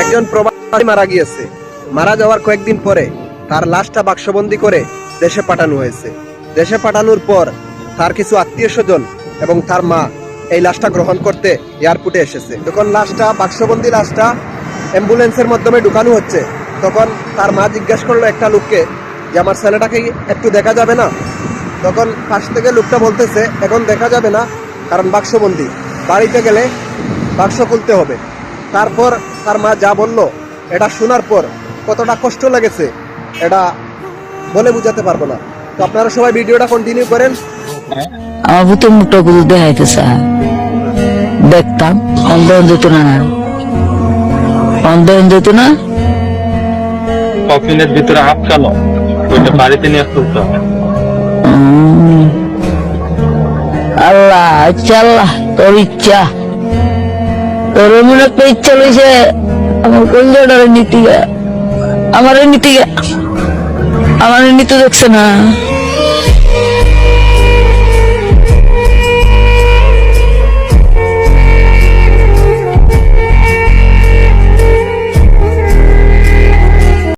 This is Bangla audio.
একজন প্রবাসী মারা গিয়েছে। মারা যাওয়ার কয়েকদিন পরে তার লাশটা বাক্সবন্দি করে দেশে পাঠানো হয়েছে। দেশে পাঠানোর পর তার কিছু আত্মীয় স্বজন এবং তার মা এই লাশটা গ্রহণ করতে এয়ারপোর্টে এসেছে। যখন লাশটা, বাক্সবন্দি লাশটা অ্যাম্বুলেন্সের মাধ্যমে ঢুকানো হচ্ছে, তখন তার মা জিজ্ঞাসা করল একটা লোককে যে, আমার ছেলেটাকে একটু দেখা যাবে না? তখন পাশ থেকে লোকটা বলতেছে, এখন দেখা যাবে না, কারণ বাক্সবন্দি। বাড়িতে গেলে বাক্স খুলতে হবে। তারপর তার মা যা বলল এটা শোনার পর কতটা কষ্ট লেগেছে এটা বলে বুঝাতে পারব না। তো আপনারা সবাই ভিডিওটা কন্টিনিউ করেন। আমার ভূতের মুখটা গুলো দেখাইতে চায় দেখতাম অন্ধন যেত না। অন্ধন যেত না কফিনের ভিতরে আটকানো ওইটা বাড়িতে নিয়ে হবে। আল্লাহ আচ্ছা আল্লাহ তোর ইচ্ছা। তোর পেয়ে ইচ্ছা লইছে আমার কলজাটারে নীতি আমার নীতি আমার নীতি দেখছে না।